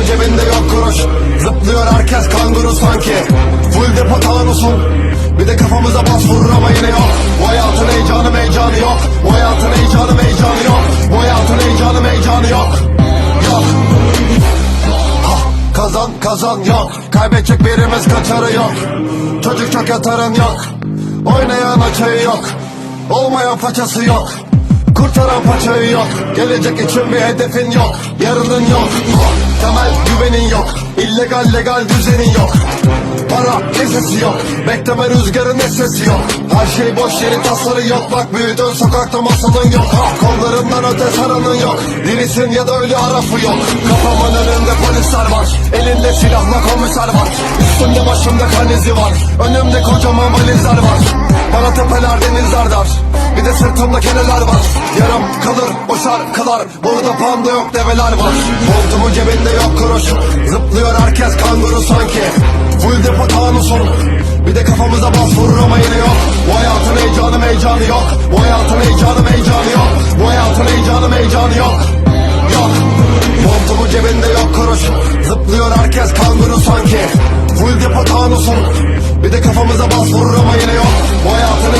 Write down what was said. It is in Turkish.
Montumun cebinde yok kuruş. Zıplıyor herkes kanguru sanki. Full depo tanusun Bir de kafamıza bas vurur ama yine yok. Bu hayatın heyecanı meycanı yok Bu hayatın heyecanı meycanı yok Bu hayatın heyecanı meycanı yok. Yok. Ha, Kazan kazan yok. Kaybedecek birimiz kaçarı yok. Çocuk çok yatarın yok. Oynayan açayı yok. Olmayan façası yok Kurtaran paçayı yok. Gelecek için bir hedefin yok. Yarının yok. Temel güvenin yok. İllegal legal düzenin yok. Para kesesi yok. Bekleme rüzgarın sesi yok. Her şey boş yeri tasarı yok. Bak büyüdün sokakta masalın yok. Ha, Kollarından öte saranın yok. Dirisin ya da ölü arafı yok. Kafamın önünde polisler var. Elinde silahla komiser var. Üstümde başımda kan izi var. Önümde kocaman valizler var. Bana tepeler denizler dar sırtımda keneler var. Yarım kalır o şarkılar Burada panda yok develer var. Montumun cebinde yok kuruş. Zıplıyor herkes kanguru sanki. Full depo tanusun Bir de kafamıza bas vurur ama yine yok. Bu hayatın heyecanı meycanı yok. Bu hayatın heyecanı meycanı yok. Bu hayatın heyecanı meycanı yok. Yok. Montumun cebinde yok kuruş. Zıplıyor herkes kanguru sanki. Full depo tanusun Bir de kafamıza bas vurur ama yine yok. Bu hayatın